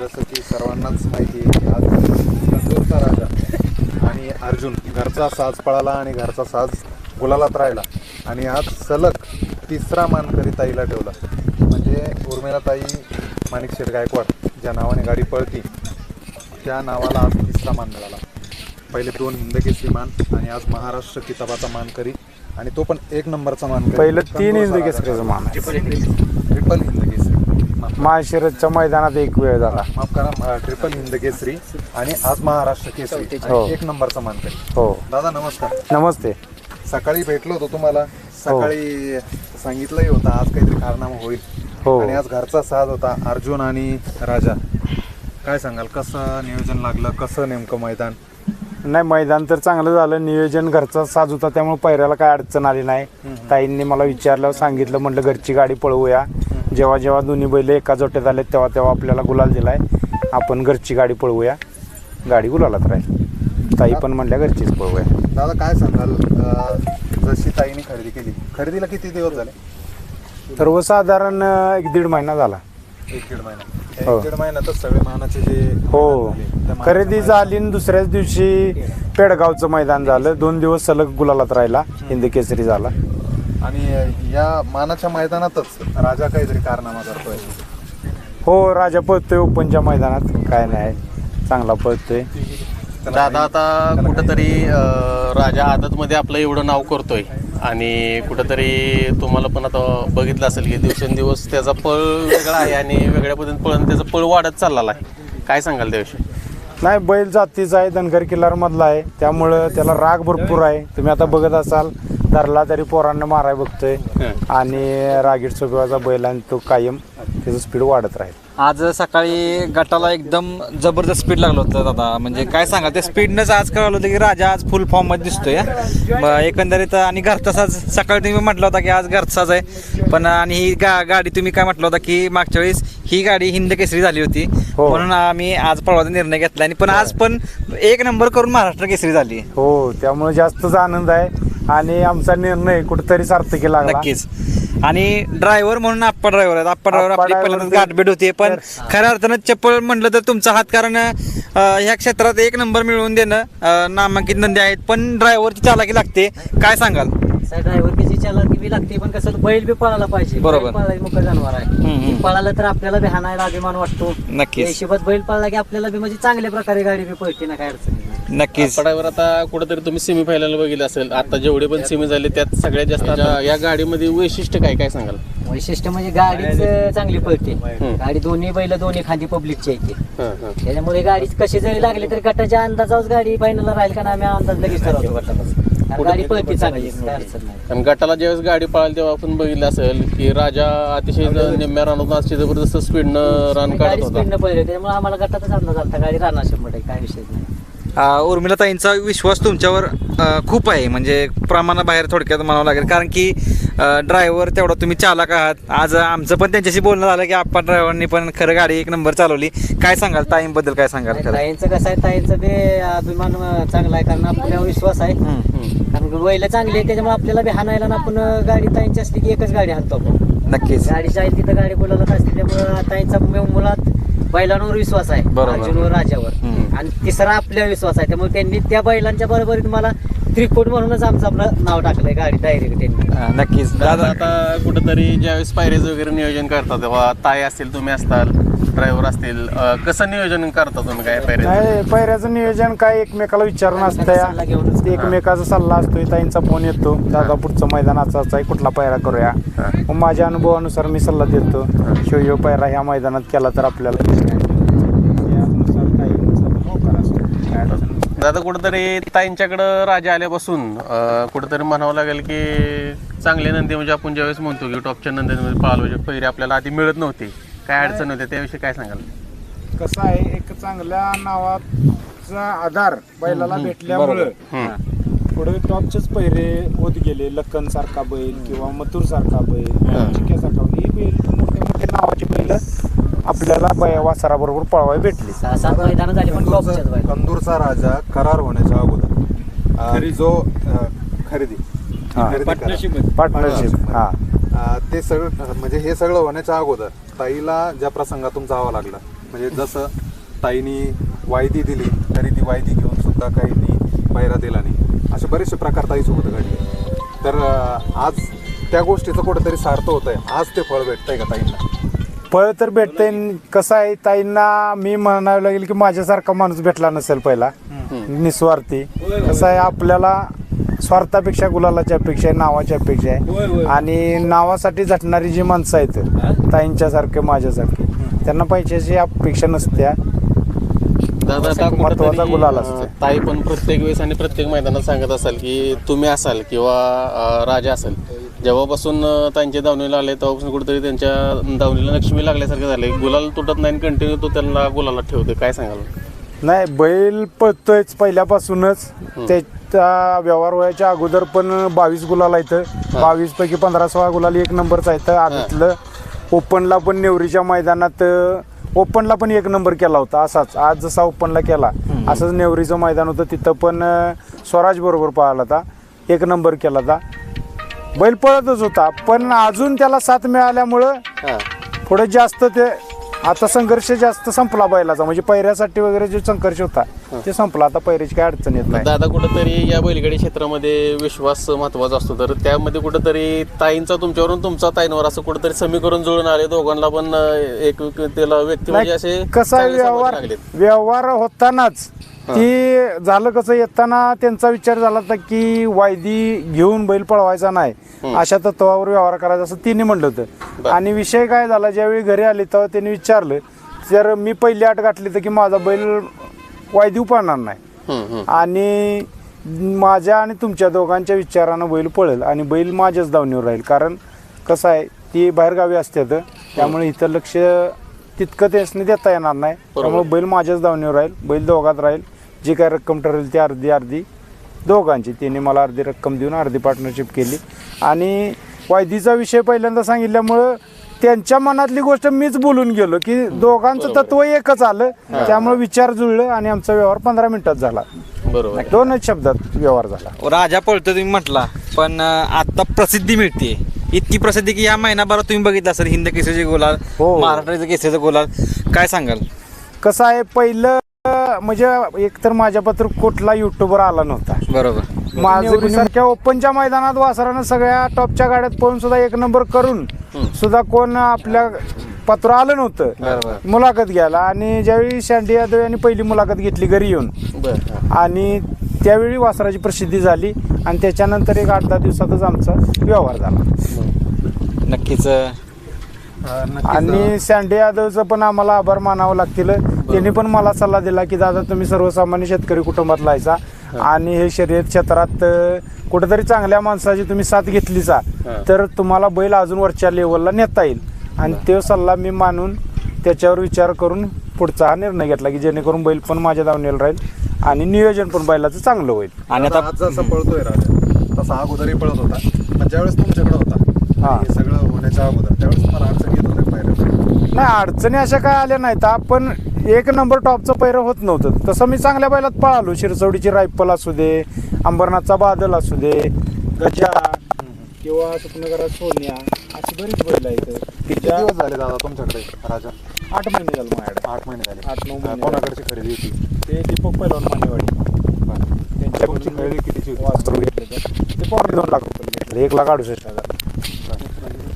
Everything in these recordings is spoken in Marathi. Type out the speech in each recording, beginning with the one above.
जसं की सर्वांनाच माहिती आहे की आज कंदूरचा राजा आणि अर्जुन घरचा साज पळाला आणि घरचा साज गुलालात राहिला. आणि आज सलग तिसरा मानकरी ताईला ठेवला. म्हणजे उर्मिला ताई माणिक गायकवाड ज्या नावाने गाडी पळती त्या नावाला आज तिसरा मान मिळाला. पहिले दोन हिंदकेसरी मान आणि आज महाराष्ट्र किताबाचा मानकरी. आणि तो पण एक नंबरचा मानकरी. पहिलं तीन हिंदकेसरीचं मान. ट्रिपल माफ माळशिरसच्या मैदानात एक वेळ झाला. माफ करा ट्रिपल हिंद केसरी आणि आज महाराष्ट्र केसरी. हो. आणि एक नंबरचा मानकरी. हो. दादा नमस्कार. नमस्ते. सकाळी भेटलो होतो तुम्हाला. सकाळी सांगितलंही होतं आज काहीतरी कारनामा होईल. हो. आणि आज घरचा साथ होता अर्जुन आणि राजा. काय सांगाल कसं नियोजन लागलं? कसं नेमकं मैदान? नाही मैदान तर चांगलं झालं. नियोजन घरचा साज होता त्यामुळे पैऱ्याला काय अडचण आली नाही. ताईंनी मला विचारलं सांगितलं म्हटलं घरची गाडी पळवूया. जेव्हा जेव्हा दोन्ही बैल एका जोट्यात आले तेव्हा तेव्हा आपल्याला गुलाल दिलाय. आपण घरची गाडी पळवूया. गाडी गुलालात राहील. ताई पण म्हणल्या घरचीच पळवूया. दादा काय सांगाल? अं, जशी ताईने खरेदी केली खरेदीला किती दिवस झाले? सर्वसाधारण अं, एक दीड महिना झाला. एक दीड महिना. हो. एक दीड महिन्यातच सगळे मानाचे जे हो. खरेदी झाली आणि दुसऱ्याच दिवशी पेडगावचं मैदान झालं. दोन दिवस सलग गुलालात राहिला. हिंद केसरी झाला. आणि या मानाच्या मैदानातच राजा काहीतरी कारनामा करतोय. हो राजा पळतोय ओपनच्या मैदानात. काय नाही चांगला पळतोय. दादा आता कुठंतरी अं, राजा आदतमध्ये आपलं एवढं नाव करतोय. आणि कुठंतरी तुम्हाला पण आता बघितलं असेल की दिवसेंदिवस त्याचा पळ वेगळा आहे आणि वेगळ्या पद्धतीने पळ आणि त्याचा पळ वाढत चाललेला आहे. काय सांगाल त्याविषयी? नाही बैल जातीचा आहे धनगर किल्लार मधला आहे. त्यामुळं त्याला राग भरपूर आहे. तुम्ही आता बघत असाल धरला तरी पोरांना माराय बघतोय. आणि रागीट स्वभावाचा बैल आणि तो कायम त्याचं स्पीड वाढत राहील. आज सकाळी गटाला एकदम जबरदस्त स्पीड लागलं होतं दादा. म्हणजे काय सांगा त्या स्पीडनंच आज कळलं होतं की राजा आज फुल फॉर्ममध्ये दिसतोय. हा. एकंदरीत आणि घरचाच सकाळी तुम्ही म्हटलं होता की आज घरचाच आहे. पण आणि ही गा गाडी तुम्ही काय म्हटलं होता की मागच्या वेळेस ही गाडी हिंद केसरी झाली होती. हो. म्हणून आम्ही आज पळवाचा निर्णय घेतला. आणि पण आज पण एक नंबर करून महाराष्ट्र केसरी झाली. हो त्यामुळे जास्तच आनंद आहे. आणि आमचा निर्णय कुठेतरी सार्थकी लागला. नक्कीच. आणि ड्रायव्हर म्हणून आप्पा ड्रायव्हर आहेत. आप्पा ड्रायव्हर आप्पा आपली driver पहिल्यांदाच ते- गाठभेट होते. पण खऱ्या अर्थानं चप्पल म्हटलं तर तुमचा हात कारण अं, ह्या क्षेत्रात एक नंबर मिळवून देणं अं, नामांकित नंदी आहेत. पण ड्रायव्हरची चालाकी लागते. काय सांगाल? ड्रायव्हर कशी चालत बी लागते पण कसं बैल बी पळायला पाहिजे. बरोबर. बैल पळायला मुख्य जनावर आहे. हम्म, हम्म. ती पळालं तर आपल्याला बी हाणायला अभिमान वाटतो. त्या नक्कीच हिशोबात बैल पळला की आपल्याला बी म्हणजे चांगल्या प्रकारे गाडी बी पळते ना काय अडचण नाही. नक्कीच. पडावर आता कुठंतरी तुम्ही सेमी फायनल बघितलं असेल. आता जेवढे पण सेमी झाले त्यात सगळ्यात जास्त आता या गाडीमध्ये वैशिष्ट्य काय काय सांगाल? वैशिष्ट्य म्हणजे गाडीच चांगली पळते. गाडी दोन्ही बैल दोन्ही खांदी पब्लिकची आहे ती. हां हां. त्याच्यामुळे गाडी कशी जरी लागली तरी गटाच्या अंदाजावर गाडी फायनल राहील का नाही आम्ही अंदाज लगेच ठरवतो. गाडी पळते चांगली आणि गटाला ज्यावेळेस गाडी पळाली तेव्हा आपण बघितलं असेल की राजा अतिशय निम्म्या रानात अशी जबरदस्त स्पीडनं रन काढत गाडी होता. त्यामुळे आम्हाला गटातच अंदाज आलता गाडी राहणार शंभर काय विषय नाही. उर्मिलाताईंचा विश्वास तुमच्यावर खूप आहे. म्हणजे प्रमाणाबाहेर थोडक्यात म्हणावं लागेल. कारण की ड्रायव्हर तेवढा तुम्ही चालक आहात. आज आमचं पण त्यांच्याशी बोलणं झालं की आपण ड्रायव्हरनी पण खरं गाडी एक नंबर चालवली. काय सांगाल? ताईंबद्दल काय सांगाल? ताईंचं कसं आहे ताईंचं बी अभिमान चांगला आहे. कारण आपल्यावर विश्वास आहे. कारण बैल चांगली आहे त्याच्यामुळे आपल्याला बी हाणायला ना आपण गाडी ताईंची असली की एकच गाडी हाणतो आपण. नक्कीच. गाडी जाईल तिथं गाडी बोलावत असते त्यामुळे ताईंचा मु- मुळात बैलांवर विश्वास आहे बरोबर. अर्जुनवर राजावर हम्म. आणि तिसरा आपल्यावर विश्वास आहे त्यामुळे त्यांनी त्या बैलांच्या बरोबरीत मला त्रिकोट म्हणूनच आमचं आपलं नाव टाकलंय गाडी डायरेक्ट त्यांनी. नक्कीच. दादा दादा आता कुठंतरी ज्यावेळेस पायरेज वगैरे नियोजन करता तेव्हा ताई असतील तुम्ही असताल ड्रायव्हर असतील अं, कसं नियोजन करता तुम्ही काय पायरेज? पैऱ्याचं नियोजन काय एकमेकाला विचारून सल्ला असतं घेऊनच. एकमेकाचा सल्ला असतोय ताईंचा फोन येतो दादा पुढचं मैदान आहे कुठला पायरा करूया? मग माझ्या अनुभवानुसार मी सल्ला देतो शिव पायरा ह्या मैदानात केला तर आपल्याला त्यानुसार ताईंचा होकार असतो. काय दादा कुठंतरी ताईंच्याकडं राजा आल्यापासून अं, कुठंतरी म्हणावं लागेल की चांगले नंदी म्हणजे आपण ज्यावेळेस म्हणतो की टॉपच्या नंदीमध्ये पाळवायचे पहिरे आपल्याला आधी मिळत नव्हते. काय अडचण होते त्याविषयी काय सांगाल? कसं आहे एक चांगल्या नावाचा आधार बैलाला भेटल्यामुळं पुढे टॉपचेच पहिरे होत गेले लक्कन सारखा बैल किंवा मथुर सारखा बैल चिक्या सारखा बैल ही बैल मोठे मोठे नावाची बैल आपल्याला वासराबरोबर पळवाय भेटली. सहा सात मैदानं झाली पण टॉपच्याच बैल कंदूरचा राजा करार होण्याच्या अगोदर. अं, जो अं, खरेदी. हा. खरेदी करार. पार्टनरशिप हा. अं, ते सगळं म्हणजे हे सगळं होण्याच्या अगोदर ताईला ज्या प्रसंगातून जावं लागलं म्हणजे जसं ताईनी वायदी दिली तरी ती वायदी घेऊन सुद्धा काहींनी पायरा दिला नाही. असे बरेचसे प्रकार ताईसोबत घडले. तर अं, आज त्या गोष्टीचं कुठेतरी सार्थ होत आहे आज ते फळ भेटतंय का ताईंना? फळ तर भेटते कसं आहे ताईंना मी म्हणावं लागेल की माझ्यासारखा माणूस भेटला नसेल पहिला. निस्वार्थी. कसं आहे आपल्याला स्वार्थापेक्षा गुलालाची अपेक्षा आहे नावाची अपेक्षा आहे. आणि नावासाठी झटणारी जी माणसं आहेत ताईंच्या सारखे माझ्यासारखे त्यांना पैशाची अपेक्षा नसत्या. महत्त्वाचा गुलाल असतो. ताई पण प्रत्येक वेळेस आणि प्रत्येक मैदानात सांगत असाल की तुम्ही असाल किंवा राजा असाल. जेव्हापासून अं, त्यांच्या दावणीला आले तेव्हापासून कुठेतरी त्यांच्या दावणीला लक्ष्मी लागल्यासारखं झाले गुलाल तुटत नाही कंटिन्यू तो त्यांना गुलाला ठेवते काय सांगाल? नाही बैल पळतोयच पहिल्यापासूनच. त्याचा व्यवहार व्हायच्या अगोदर पण बावीस गुलाला इथं बावीस पैकी पंधरा सोळा गुलाल एक नंबरचा इथं आदतलं ओपनला पण नेवरीच्या मैदानात ओपनला पण एक नंबर केला होता. असाच. आज जसा ओपनला केला असंच नेवरीचं मैदान होतं. तिथं पण स्वराज बरोबर पळाला होता. एक नंबर केला होता. बैल पळतच होता. पण अजून त्याला साथ मिळाल्यामुळं हां. पुढे जास्त ते आता संघर्ष जास्त संपला बैलाचा. म्हणजे पैऱ्यासाठी वगैरे जो संघर्ष होता ते संपला. आता पैऱ्याची काय अडचण येत नाही. दादा कुठंतरी या बैलगाडी क्षेत्रामध्ये विश्वास महत्त्वाचा असतो. तर त्यामध्ये कुठंतरी ताईंचा तुमच्यावरून तुमचा ताईंवर असं कुठंतरी समीकरण जुळून आले. दोघांना पण अं, एक त्याला व्यक्ती म्हणजे असे कसं चांगले व्यवहार लागलेत. व्यवहार होतानाच ती झालं कसं येताना त्यांचा विचार झाला होता की वायदी घेऊन बैल पळवायचा नाही. अशा तत्वावर व्यवहार करायचा असं तिने म्हणलं होतं. आणि विषय काय झाला ज्यावेळी घरी आले तेव्हा त्यांनी विचारलं जर मी पहिली आठ गाठली तर की माझा बैल वायदी पळणार नाही. आणि माझ्या आणि तुमच्या दोघांच्या विचारानं बैल पळेल आणि बैल माझ्याच दावणीवर राहील. कारण कसं आहे ती बाहेरगावी असतात त्यामुळे इथं लक्ष तितकं त्यासनी देता येणार नाही. त्यामुळे बैल माझ्याच दावणीवर राहील बैल दोघात राहील. जी काय रक्कम ठरेल ती अर्धी अर्धी दोघांची. तिने मला अर्धी रक्कम देऊन अर्धी पार्टनरशिप केली. आणि वायदीचा विषय पहिल्यांदा सांगितल्यामुळं त्यांच्या मनातली गोष्ट मीच बोलून गेलो की दोघांचं तत्व एकच आलं. त्यामुळे विचार जुळलं आणि आमचा व्यवहार पंधरा मिनिटात झाला. बरोबर. दोनच शब्दात व्यवहार झाला. राजा पळतो तुम्ही म्हटला पण आता प्रसिद्धी मिळते इतकी प्रसिद्धी की या महिनाभरात तुम्ही बघितलं असेल हिंद केसरीचे गुलाल हो. महाराष्ट्राचे केसरीचे गुलाल. काय सांगाल? कसं आहे पहिलं म्हणजे एकतर माझ्या पत्र कुठला युट्यूबर आला नव्हता. बरोबर. माझं सारख्या ओपनच्या मैदानात वासरानं सगळ्या टॉपच्या गाड्यात पळून सुद्धा एक नंबर करून सुद्धा कोण आपल्या पत्र आलं नव्हतं. मुलाखत घ्यायला. आणि ज्यावेळी शांडी यादव यांनी पहिली मुलाखत घेतली घरी येऊन. बर आणि त्यावेळी वासराची प्रसिद्धी झाली. आणि त्याच्यानंतर एक आठ दहा दिवसातच आमचा व्यवहार झाला. नक्कीच आणि सँडी यादवचं पण आम्हाला आभार मानावं लागतील. त्यांनी पण मला सल्ला दिला की दादा तुम्ही सर्वसामान्य शेतकरी कुटुंबात लायचा आणि हे शर्यत क्षेत्रात कुठेतरी चांगल्या माणसाची तुम्ही साथ घेतलीचा तर तुम्हाला बैल अजून वरच्या लेवलला नेता येईल. आणि तो सल्ला मी मानून त्याच्यावर विचार करून पुढचा हा निर्णय घेतला की जेणेकरून बैल पण माझ्या दावणीला राहील आणि नियोजन पण बैलाचं चांगलं होईल. आणि आता आज जसा पळतोय राजा तसा अगोदरही पळत होता. पण ज्यावेळेस तुमच्याकडे होता हा. सगळं होण्याच्या अगोदर त्यावेळेस तुम्हाला अडचण येत होत्या नाही अडचणी अशा काय आल्या नाहीत. पण एक नंबर टॉपचं पैरं होत नव्हतं. तसं मी चांगल्या बैलात पळालो. शिरसवडीची रायफल असू दे अंबरनाथचा बादल असू दे गजा किंवा स्वप्नगरात सोन्या अशी बरीच बैल आहेत. किती तिच्या दिवस झाले दादा तुमच्याकडे राजा? आठ महिने झाले माझ्याकडे. आठ महिने झाले. आठ नऊ महिने कोणाकडची खरेदी होती? ते दीपक पैलवान मानेवाडी. तुमची खरेदी कितीची होती? वासरू घेतले ते पावणे दोन लाख रुपये घेतले. एक लाख अडुसष्ट हजार.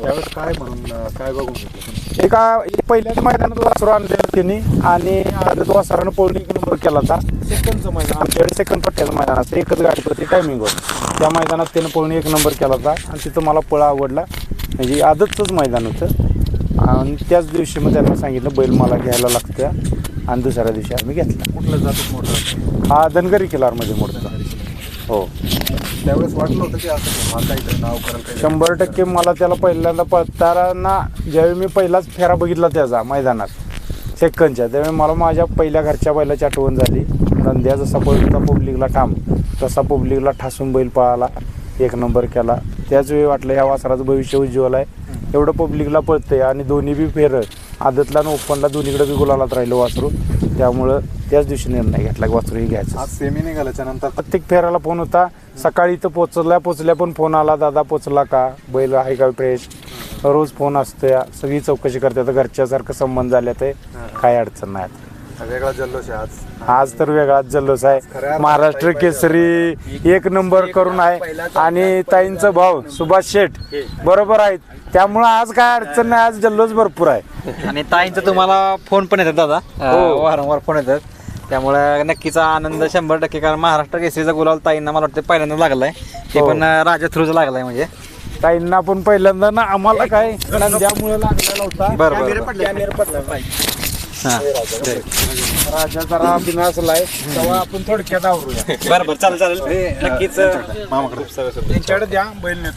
त्यावेळेस काय म्हणून अं, काय बघून घेतलं? एका पहिल्याच मैदानात वासरू आणलेलं त्यांनी. आणि आदत वासरानं पळून एक नंबर केला होता. सेकंडचं मैदान. आमच्याकडे सेकंड पट्ट्याचं मैदान असतं. एकच गाडी होती टायमिंगवर त्या मैदानात त्यानं पळून एक नंबर केला होता. आणि तिथं मला पळा आवडला. म्हणजे आदतचंच मैदान होतं. आणि त्याच दिवशी मग त्यांना सांगितलं बैल मला घ्यायला लागतं आणि दुसऱ्या दिवशी आम्ही घेतला. कुठलं जातच मोठं. हा धनगरी किल्लारमध्ये मोडतो. हो. त्यावेळेस वाटलं होतं की असं हा काहीतरी नाव करेल शंभर टक्के मला त्याला पहिल्यांदा पळताना ज्यावेळी मी पहिलाच फेरा बघितला त्याचा मैदानात सेकंदच्या त्यावेळी मला माझ्या पहिल्या घरच्या बैलाची आठवण झाली. नंद्या जसा होता पब्लिकला ठाम तसा पब्लिकला ठासून बैल पळाला एक नंबर केला. त्याच वेळी वाटलं ह्या वासराचं भविष्य उज्ज्वल आहे. एवढं पब्लिकला पळतंय आणि दोन्ही बी फेर आदतला आणि ओपनला दोन्हीकडे बी गुलालात राहिलं वासरू. त्यामुळं त्याच दिवशी निर्णय घेतला की वासरू ही घ्यायचं. आज सेमी निघाल्याच्या नंतर प्रत्येक फेराला फोन होता. सकाळी इथं पोचल्या पोचल्या पण फोन आला दादा पोचला का? बैल आहे का फ्रेश? रोज फोन असतो या सगळी चौकशी करतात घरच्यासारखं संबंध झाले ते काय अडचण नाही. वेगळा जल्लोष आहे आज. आज तर वेगळाच जल्लोष आहे. महाराष्ट्र केसरी एक नंबर करून आहे. आणि ताईंचा भाव सुभाष शेठ बरोबर आहेत. त्यामुळं आज काय अडचण नाही आज जल्लोष भरपूर आहे. आणि ताईंचा तुम्हाला फोन पण येतात दादा. अं, वारंवार फोन येतात. त्यामुळे नक्कीचा आनंद शंभर टक्के कारण महाराष्ट्र केसरीचा गुलाल ताईंना मला वाटतं पहिल्यांदा लागलाय. ते पण अं, राजा थ्रूचा लागलाय म्हणजे. ताईंना पण पहिल्यांदा ना आम्हाला काय नंद्यामुळे लागलेला होता बरं बरं बरं. कॅमेरा पडला हां राजा जरा बिनासलाय. तेव्हा आपण थोडक्यात आवरूया. बरं बरं चालेल चालेल. नक्कीच त्यांच्याकडे द्या बैल